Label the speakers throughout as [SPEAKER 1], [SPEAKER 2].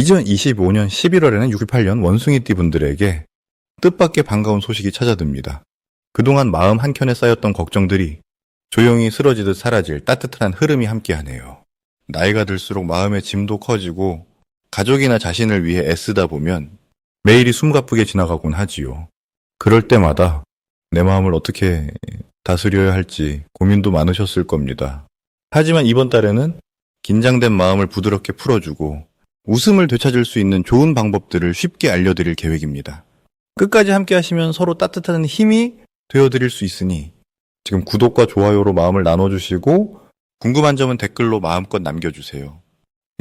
[SPEAKER 1] 2025년 11월에는 68년 원숭이띠 분들에게 뜻밖의 반가운 소식이 찾아듭니다. 그동안 마음 한켠에 쌓였던 걱정들이 조용히 쓰러지듯 사라질 따뜻한 흐름이 함께하네요. 나이가 들수록 마음의 짐도 커지고 가족이나 자신을 위해 애쓰다 보면 매일이 숨가쁘게 지나가곤 하지요. 그럴 때마다 내 마음을 어떻게 다스려야 할지 고민도 많으셨을 겁니다. 하지만 이번 달에는 긴장된 마음을 부드럽게 풀어주고 웃음을 되찾을 수 있는 좋은 방법들을 쉽게 알려드릴 계획입니다. 끝까지 함께 하시면 서로 따뜻한 힘이 되어드릴 수 있으니 지금 구독과 좋아요로 마음을 나눠주시고 궁금한 점은 댓글로 마음껏 남겨주세요.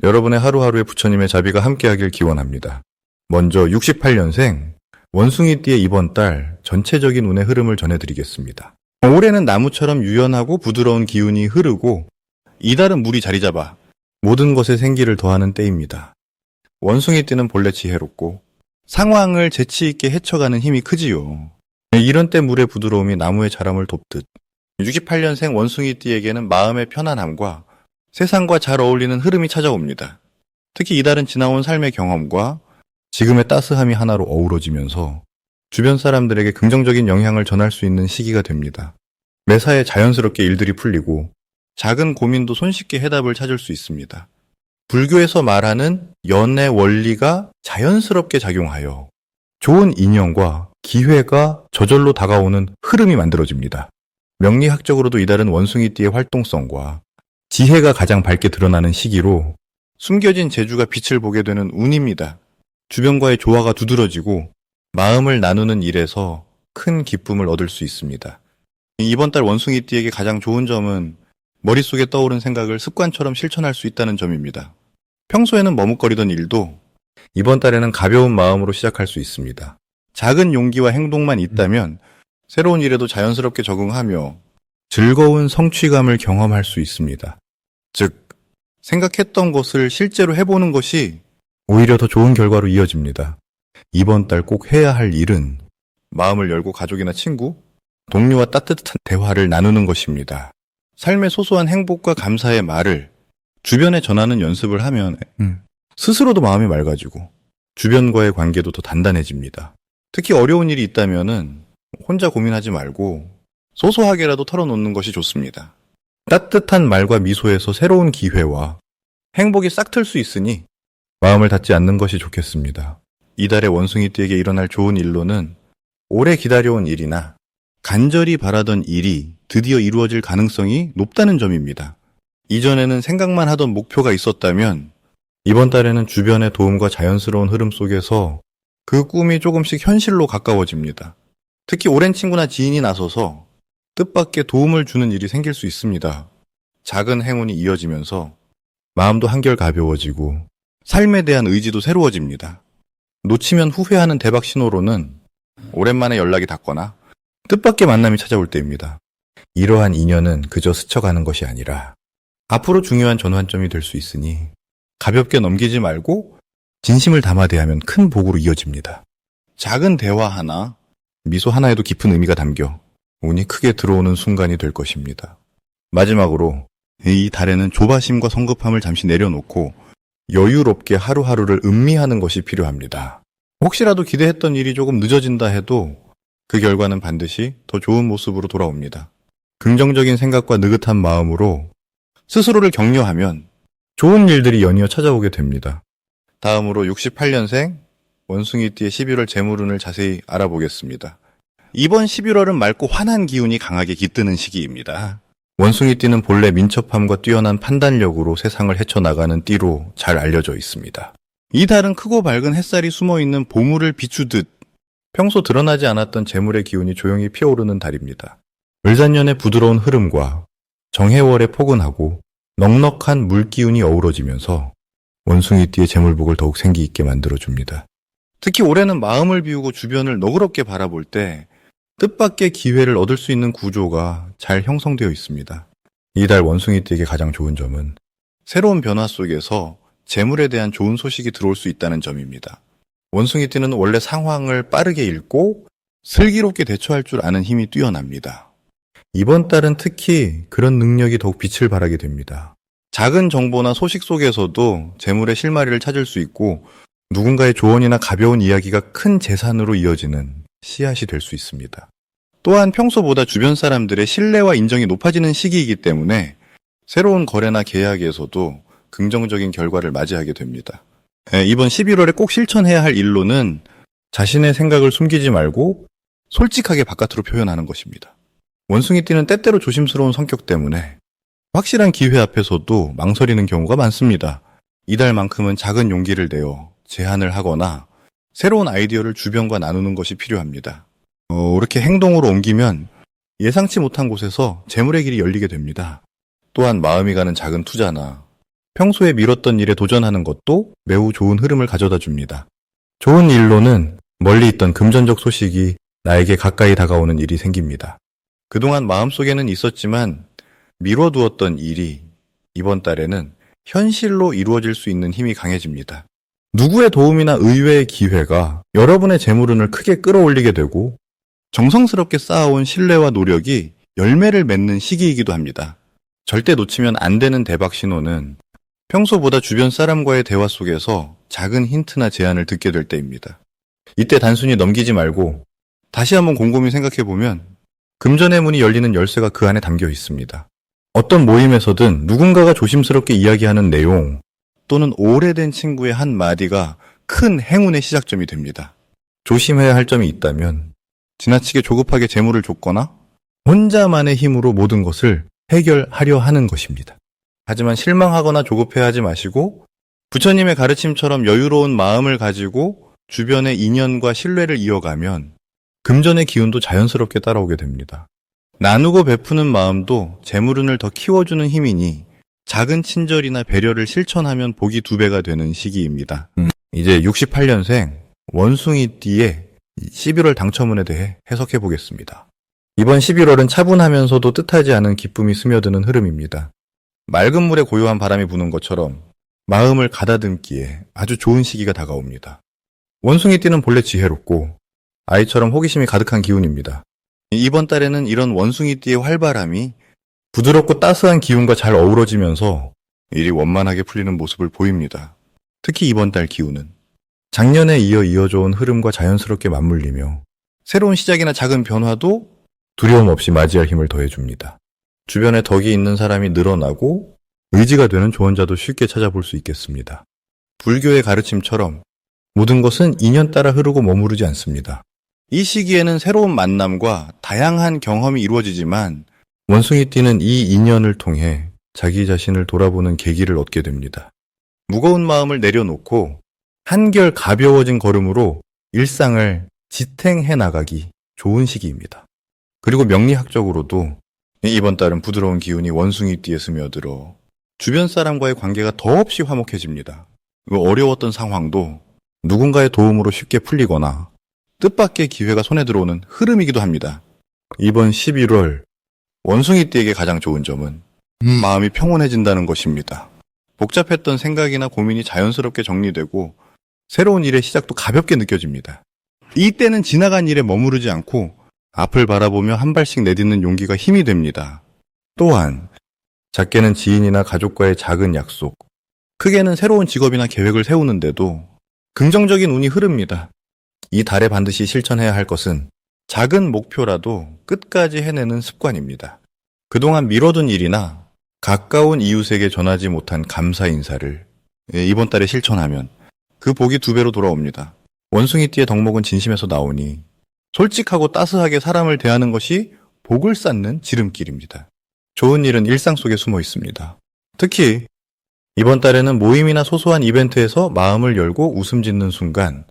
[SPEAKER 1] 여러분의 하루하루의 부처님의 자비가 함께하길 기원합니다. 먼저 68년생 원숭이띠의 이번 달 전체적인 운의 흐름을 전해드리겠습니다. 올해는 나무처럼 유연하고 부드러운 기운이 흐르고 이달은 물이 자리 잡아 모든 것에 생기를 더하는 때입니다. 원숭이 띠는 본래 지혜롭고 상황을 재치있게 헤쳐가는 힘이 크지요. 이런 때 물의 부드러움이 나무의 자람을 돕듯 68년생 원숭이 띠에게는 마음의 편안함과 세상과 잘 어울리는 흐름이 찾아옵니다. 특히 이달은 지나온 삶의 경험과 지금의 따스함이 하나로 어우러지면서 주변 사람들에게 긍정적인 영향을 전할 수 있는 시기가 됩니다. 매사에 자연스럽게 일들이 풀리고 작은 고민도 손쉽게 해답을 찾을 수 있습니다. 불교에서 말하는 연의 원리가 자연스럽게 작용하여 좋은 인연과 기회가 저절로 다가오는 흐름이 만들어집니다. 명리학적으로도 이달은 원숭이띠의 활동성과 지혜가 가장 밝게 드러나는 시기로 숨겨진 재주가 빛을 보게 되는 운입니다. 주변과의 조화가 두드러지고 마음을 나누는 일에서 큰 기쁨을 얻을 수 있습니다. 이번 달 원숭이띠에게 가장 좋은 점은 머릿속에 떠오른 생각을 습관처럼 실천할 수 있다는 점입니다. 평소에는 머뭇거리던 일도 이번 달에는 가벼운 마음으로 시작할 수 있습니다. 작은 용기와 행동만 있다면 새로운 일에도 자연스럽게 적응하며 즐거운 성취감을 경험할 수 있습니다. 즉, 생각했던 것을 실제로 해보는 것이 오히려 더 좋은 결과로 이어집니다. 이번 달 꼭 해야 할 일은 마음을 열고 가족이나 친구, 동료와 따뜻한 대화를 나누는 것입니다. 삶의 소소한 행복과 감사의 말을 주변에 전하는 연습을 하면 음, 스스로도 마음이 맑아지고 주변과의 관계도 더 단단해집니다. 특히 어려운 일이 있다면은 혼자 고민하지 말고 소소하게라도 털어놓는 것이 좋습니다. 따뜻한 말과 미소에서 새로운 기회와 행복이 싹 틀 수 있으니 마음을 닫지 않는 것이 좋겠습니다. 이달의 원숭이띠에게 일어날 좋은 일로는 오래 기다려온 일이나 간절히 바라던 일이 드디어 이루어질 가능성이 높다는 점입니다. 이전에는 생각만 하던 목표가 있었다면 이번 달에는 주변의 도움과 자연스러운 흐름 속에서 그 꿈이 조금씩 현실로 가까워집니다. 특히 오랜 친구나 지인이 나서서 뜻밖의 도움을 주는 일이 생길 수 있습니다. 작은 행운이 이어지면서 마음도 한결 가벼워지고 삶에 대한 의지도 새로워집니다. 놓치면 후회하는 대박 신호로는 오랜만에 연락이 닿거나 뜻밖의 만남이 찾아올 때입니다. 이러한 인연은 그저 스쳐가는 것이 아니라 앞으로 중요한 전환점이 될 수 있으니 가볍게 넘기지 말고 진심을 담아 대하면 큰 복으로 이어집니다. 작은 대화 하나, 미소 하나에도 깊은 의미가 담겨 운이 크게 들어오는 순간이 될 것입니다. 마지막으로 이 달에는 조바심과 성급함을 잠시 내려놓고 여유롭게 하루하루를 음미하는 것이 필요합니다. 혹시라도 기대했던 일이 조금 늦어진다 해도 그 결과는 반드시 더 좋은 모습으로 돌아옵니다. 긍정적인 생각과 느긋한 마음으로 스스로를 격려하면 좋은 일들이 연이어 찾아오게 됩니다. 다음으로 68년생 원숭이띠의 11월 재물운을 자세히 알아보겠습니다. 이번 11월은 맑고 환한 기운이 강하게 깃드는 시기입니다. 원숭이띠는 본래 민첩함과 뛰어난 판단력으로 세상을 헤쳐나가는 띠로 잘 알려져 있습니다. 이 달은 크고 밝은 햇살이 숨어있는 보물을 비추듯 평소 드러나지 않았던 재물의 기운이 조용히 피어오르는 달입니다. 을잔년의 부드러운 흐름과 정해월의 포근하고 넉넉한 물기운이 어우러지면서 원숭이띠의 재물복을 더욱 생기 있게 만들어줍니다. 특히 올해는 마음을 비우고 주변을 너그럽게 바라볼 때 뜻밖의 기회를 얻을 수 있는 구조가 잘 형성되어 있습니다. 이달 원숭이띠에게 가장 좋은 점은 새로운 변화 속에서 재물에 대한 좋은 소식이 들어올 수 있다는 점입니다. 원숭이띠는 원래 상황을 빠르게 읽고 슬기롭게 대처할 줄 아는 힘이 뛰어납니다. 이번 달은 특히 그런 능력이 더욱 빛을 발하게 됩니다. 작은 정보나 소식 속에서도 재물의 실마리를 찾을 수 있고 누군가의 조언이나 가벼운 이야기가 큰 재산으로 이어지는 씨앗이 될 수 있습니다. 또한 평소보다 주변 사람들의 신뢰와 인정이 높아지는 시기이기 때문에 새로운 거래나 계약에서도 긍정적인 결과를 맞이하게 됩니다. 예, 이번 11월에 꼭 실천해야 할 일로는 자신의 생각을 숨기지 말고 솔직하게 바깥으로 표현하는 것입니다. 원숭이 띠는 때때로 조심스러운 성격 때문에 확실한 기회 앞에서도 망설이는 경우가 많습니다. 이달만큼은 작은 용기를 내어 제안을 하거나 새로운 아이디어를 주변과 나누는 것이 필요합니다. 어, 이렇게 행동으로 옮기면 예상치 못한 곳에서 재물의 길이 열리게 됩니다. 또한 마음이 가는 작은 투자나 평소에 미뤘던 일에 도전하는 것도 매우 좋은 흐름을 가져다 줍니다. 좋은 일로는 멀리 있던 금전적 소식이 나에게 가까이 다가오는 일이 생깁니다. 그동안 마음속에는 있었지만 미뤄두었던 일이 이번 달에는 현실로 이루어질 수 있는 힘이 강해집니다. 누구의 도움이나 의외의 기회가 여러분의 재물운을 크게 끌어올리게 되고 정성스럽게 쌓아온 신뢰와 노력이 열매를 맺는 시기이기도 합니다. 절대 놓치면 안 되는 대박 신호는 평소보다 주변 사람과의 대화 속에서 작은 힌트나 제안을 듣게 될 때입니다. 이때 단순히 넘기지 말고 다시 한번 곰곰이 생각해 보면 금전의 문이 열리는 열쇠가 그 안에 담겨 있습니다. 어떤 모임에서든 누군가가 조심스럽게 이야기하는 내용 또는 오래된 친구의 한 마디가 큰 행운의 시작점이 됩니다. 조심해야 할 점이 있다면 지나치게 조급하게 재물을 줬거나 혼자만의 힘으로 모든 것을 해결하려 하는 것입니다. 하지만 실망하거나 조급해하지 마시고 부처님의 가르침처럼 여유로운 마음을 가지고 주변의 인연과 신뢰를 이어가면 금전의 기운도 자연스럽게 따라오게 됩니다. 나누고 베푸는 마음도 재물운을 더 키워주는 힘이니 작은 친절이나 배려를 실천하면 복이 두 배가 되는 시기입니다. 이제 68년생 원숭이띠의 11월 당첨운에 대해 해석해 보겠습니다. 이번 11월은 차분하면서도 뜻하지 않은 기쁨이 스며드는 흐름입니다. 맑은 물에 고요한 바람이 부는 것처럼 마음을 가다듬기에 아주 좋은 시기가 다가옵니다. 원숭이띠는 본래 지혜롭고 아이처럼 호기심이 가득한 기운입니다. 이번 달에는 이런 원숭이띠의 활발함이 부드럽고 따스한 기운과 잘 어우러지면서 일이 원만하게 풀리는 모습을 보입니다. 특히 이번 달 기운은 작년에 이어 이어져 온 흐름과 자연스럽게 맞물리며 새로운 시작이나 작은 변화도 두려움 없이 맞이할 힘을 더해줍니다. 주변에 덕이 있는 사람이 늘어나고 의지가 되는 조언자도 쉽게 찾아볼 수 있겠습니다. 불교의 가르침처럼 모든 것은 인연 따라 흐르고 머무르지 않습니다. 이 시기에는 새로운 만남과 다양한 경험이 이루어지지만 원숭이 띠는 이 인연을 통해 자기 자신을 돌아보는 계기를 얻게 됩니다. 무거운 마음을 내려놓고 한결 가벼워진 걸음으로 일상을 지탱해 나가기 좋은 시기입니다. 그리고 명리학적으로도 이번 달은 부드러운 기운이 원숭이 띠에 스며들어 주변 사람과의 관계가 더없이 화목해집니다. 그 어려웠던 상황도 누군가의 도움으로 쉽게 풀리거나 뜻밖의 기회가 손에 들어오는 흐름이기도 합니다. 이번 11월 원숭이띠에게 가장 좋은 점은 마음이 평온해진다는 것입니다. 복잡했던 생각이나 고민이 자연스럽게 정리되고 새로운 일의 시작도 가볍게 느껴집니다. 이때는 지나간 일에 머무르지 않고 앞을 바라보며 한 발씩 내딛는 용기가 힘이 됩니다. 또한 작게는 지인이나 가족과의 작은 약속, 크게는 새로운 직업이나 계획을 세우는데도 긍정적인 운이 흐릅니다. 이 달에 반드시 실천해야 할 것은 작은 목표라도 끝까지 해내는 습관입니다. 그동안 미뤄둔 일이나 가까운 이웃에게 전하지 못한 감사 인사를 예, 이번 달에 실천하면 그 복이 두 배로 돌아옵니다. 원숭이띠의 덕목은 진심에서 나오니 솔직하고 따스하게 사람을 대하는 것이 복을 쌓는 지름길입니다. 좋은 일은 일상 속에 숨어 있습니다. 특히 이번 달에는 모임이나 소소한 이벤트에서 마음을 열고 웃음 짓는 순간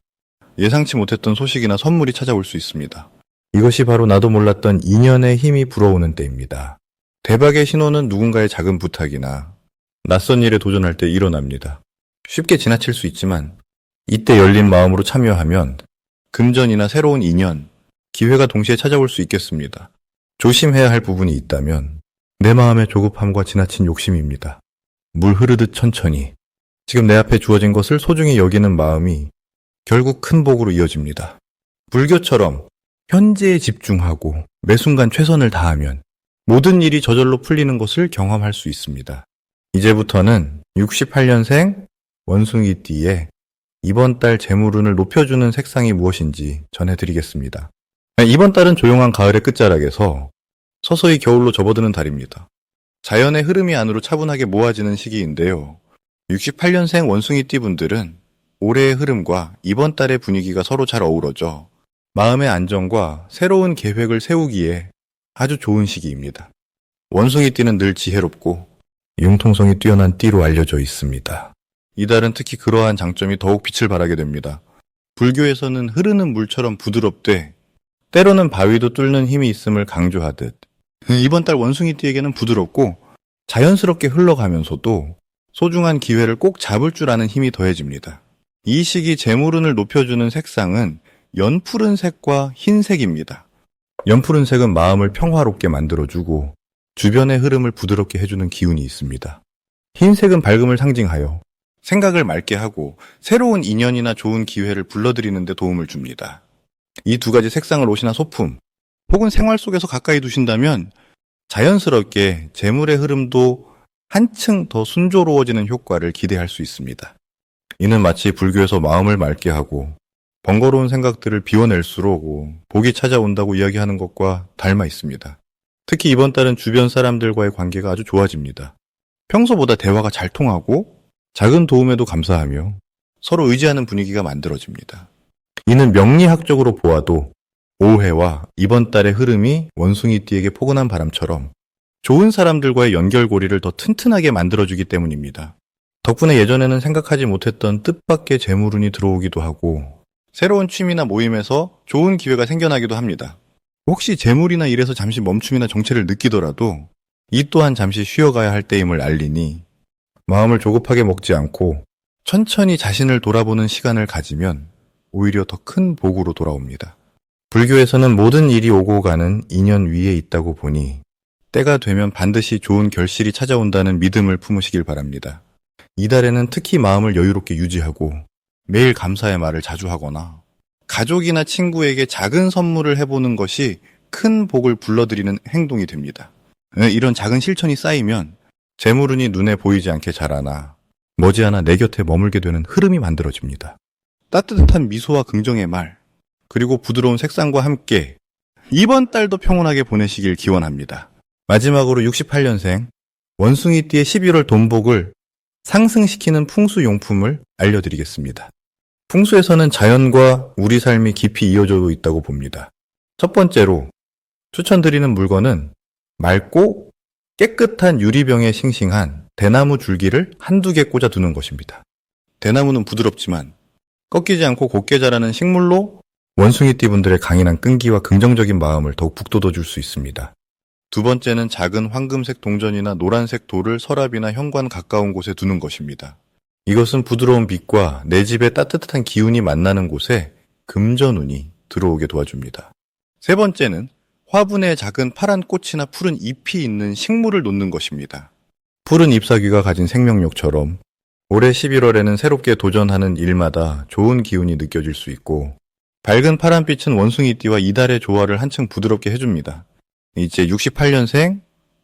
[SPEAKER 1] 예상치 못했던 소식이나 선물이 찾아올 수 있습니다. 이것이 바로 나도 몰랐던 인연의 힘이 불어오는 때입니다. 대박의 신호는 누군가의 작은 부탁이나 낯선 일에 도전할 때 일어납니다. 쉽게 지나칠 수 있지만 이때 열린 마음으로 참여하면 금전이나 새로운 인연, 기회가 동시에 찾아올 수 있겠습니다. 조심해야 할 부분이 있다면 내 마음의 조급함과 지나친 욕심입니다. 물 흐르듯 천천히 지금 내 앞에 주어진 것을 소중히 여기는 마음이 결국 큰 복으로 이어집니다. 불교처럼 현재에 집중하고 매 순간 최선을 다하면 모든 일이 저절로 풀리는 것을 경험할 수 있습니다. 이제부터는 68년생 원숭이띠의 이번 달 재물운을 높여주는 색상이 무엇인지 전해드리겠습니다. 네, 이번 달은 조용한 가을의 끝자락에서 서서히 겨울로 접어드는 달입니다. 자연의 흐름이 안으로 차분하게 모아지는 시기인데요. 68년생 원숭이띠 분들은 올해의 흐름과 이번 달의 분위기가 서로 잘 어우러져 마음의 안정과 새로운 계획을 세우기에 아주 좋은 시기입니다. 원숭이 띠는 늘 지혜롭고 융통성이 뛰어난 띠로 알려져 있습니다. 이달은 특히 그러한 장점이 더욱 빛을 발하게 됩니다. 불교에서는 흐르는 물처럼 부드럽되 때로는 바위도 뚫는 힘이 있음을 강조하듯 이번 달 원숭이 띠에게는 부드럽고 자연스럽게 흘러가면서도 소중한 기회를 꼭 잡을 줄 아는 힘이 더해집니다. 이 시기 재물운을 높여주는 색상은 연푸른 색과 흰색입니다. 연푸른 색은 마음을 평화롭게 만들어주고 주변의 흐름을 부드럽게 해주는 기운이 있습니다. 흰색은 밝음을 상징하여 생각을 맑게 하고 새로운 인연이나 좋은 기회를 불러들이는 데 도움을 줍니다. 이 두 가지 색상을 옷이나 소품 혹은 생활 속에서 가까이 두신다면 자연스럽게 재물의 흐름도 한층 더 순조로워지는 효과를 기대할 수 있습니다. 이는 마치 불교에서 마음을 맑게 하고 번거로운 생각들을 비워낼수록 복이 찾아온다고 이야기하는 것과 닮아 있습니다. 특히 이번 달은 주변 사람들과의 관계가 아주 좋아집니다. 평소보다 대화가 잘 통하고 작은 도움에도 감사하며 서로 의지하는 분위기가 만들어집니다. 이는 명리학적으로 보아도 오해와 이번 달의 흐름이 원숭이띠에게 포근한 바람처럼 좋은 사람들과의 연결고리를 더 튼튼하게 만들어주기 때문입니다. 덕분에 예전에는 생각하지 못했던 뜻밖의 재물운이 들어오기도 하고 새로운 취미나 모임에서 좋은 기회가 생겨나기도 합니다. 혹시 재물이나 일에서 잠시 멈춤이나 정체를 느끼더라도 이 또한 잠시 쉬어가야 할 때임을 알리니 마음을 조급하게 먹지 않고 천천히 자신을 돌아보는 시간을 가지면 오히려 더 큰 복으로 돌아옵니다. 불교에서는 모든 일이 오고 가는 인연 위에 있다고 보니 때가 되면 반드시 좋은 결실이 찾아온다는 믿음을 품으시길 바랍니다. 이달에는 특히 마음을 여유롭게 유지하고 매일 감사의 말을 자주 하거나 가족이나 친구에게 작은 선물을 해보는 것이 큰 복을 불러들이는 행동이 됩니다. 네, 이런 작은 실천이 쌓이면 재물운이 눈에 보이지 않게 자라나 머지않아 내 곁에 머물게 되는 흐름이 만들어집니다. 따뜻한 미소와 긍정의 말, 그리고 부드러운 색상과 함께 이번 달도 평온하게 보내시길 기원합니다. 마지막으로 68년생 원숭이띠의 11월 돈복을 상승시키는 풍수 용품을 알려드리겠습니다. 풍수에서는 자연과 우리 삶이 깊이 이어져 있다고 봅니다. 첫 번째로 추천드리는 물건은 맑고 깨끗한 유리병에 싱싱한 대나무 줄기를 한두 개 꽂아 두는 것입니다. 대나무는 부드럽지만 꺾이지 않고 곱게 자라는 식물로 원숭이띠 분들의 강인한 끈기와 긍정적인 마음을 더욱 북돋워 줄 수 있습니다. 두 번째는 작은 황금색 동전이나 노란색 돌을 서랍이나 현관 가까운 곳에 두는 것입니다. 이것은 부드러운 빛과 내 집의 따뜻한 기운이 만나는 곳에 금전운이 들어오게 도와줍니다. 세 번째는 화분에 작은 파란 꽃이나 푸른 잎이 있는 식물을 놓는 것입니다. 푸른 잎사귀가 가진 생명력처럼 올해 11월에는 새롭게 도전하는 일마다 좋은 기운이 느껴질 수 있고 밝은 파란빛은 원숭이띠와 이달의 조화를 한층 부드럽게 해줍니다. 이제 68년생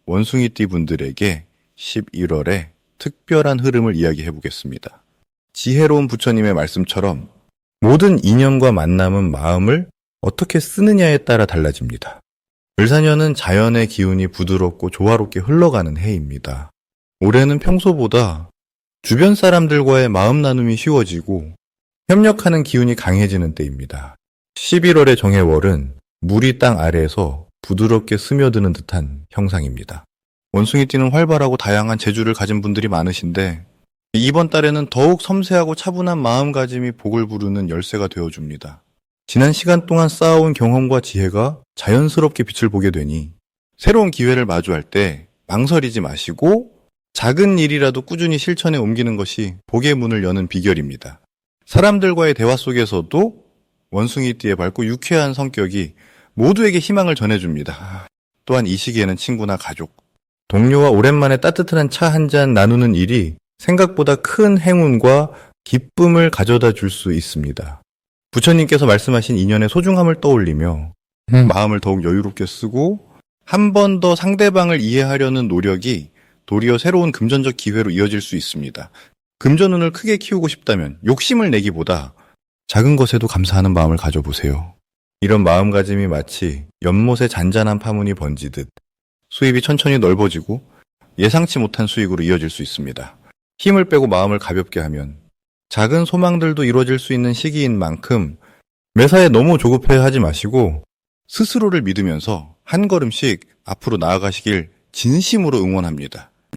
[SPEAKER 1] 원숭이띠 분들에게 11월에 특별한 흐름을 이야기해 보겠습니다. 지혜로운 부처님의 말씀처럼 모든 인연과 만남은 마음을 어떻게 쓰느냐에 따라 달라집니다. 을사년은 자연의 기운이 부드럽고 조화롭게 흘러가는 해입니다. 올해는 평소보다 주변 사람들과의 마음 나눔이 쉬워지고 협력하는 기운이 강해지는 때입니다. 11월의 정해월은 물이 땅 아래에서 부드럽게 스며드는 듯한 형상입니다. 원숭이 띠는 활발하고 다양한 재주를 가진 분들이 많으신데 이번 달에는 더욱 섬세하고 차분한 마음가짐이 복을 부르는 열쇠가 되어줍니다. 지난 시간 동안 쌓아온 경험과 지혜가 자연스럽게 빛을 보게 되니 새로운 기회를 마주할 때 망설이지 마시고 작은 일이라도 꾸준히 실천에 옮기는 것이 복의 문을 여는 비결입니다. 사람들과의 대화 속에서도 원숭이띠의 밝고 유쾌한 성격이 모두에게 희망을 전해줍니다. 또한 이 시기에는 친구나 가족, 동료와 오랜만에 따뜻한 차 한 잔 나누는 일이 생각보다 큰 행운과 기쁨을 가져다 줄 수 있습니다. 부처님께서 말씀하신 인연의 소중함을 떠올리며
[SPEAKER 2] 음.
[SPEAKER 1] 마음을 더욱 여유롭게 쓰고 한 번 더 상대방을 이해하려는 노력이 도리어 새로운 금전적 기회로 이어질 수 있습니다. 금전운을 크게 키우고 싶다면 욕심을 내기보다 작은 것에도 감사하는 마음을 가져보세요. 이런 마음가짐이 마치 연못에 잔잔한 파문이 번지듯 수입이 천천히 넓어지고 예상치 못한 수익으로 이어질 수 있습니다. 힘을 빼고 마음을 가볍게 하면 작은 소망들도 이루어질 수 있는 시기인 만큼 매사에 너무 조급해 하지 마시고 스스로를 믿으면서 한 걸음씩 앞으로 나아가시길 진심으로 응원합니다.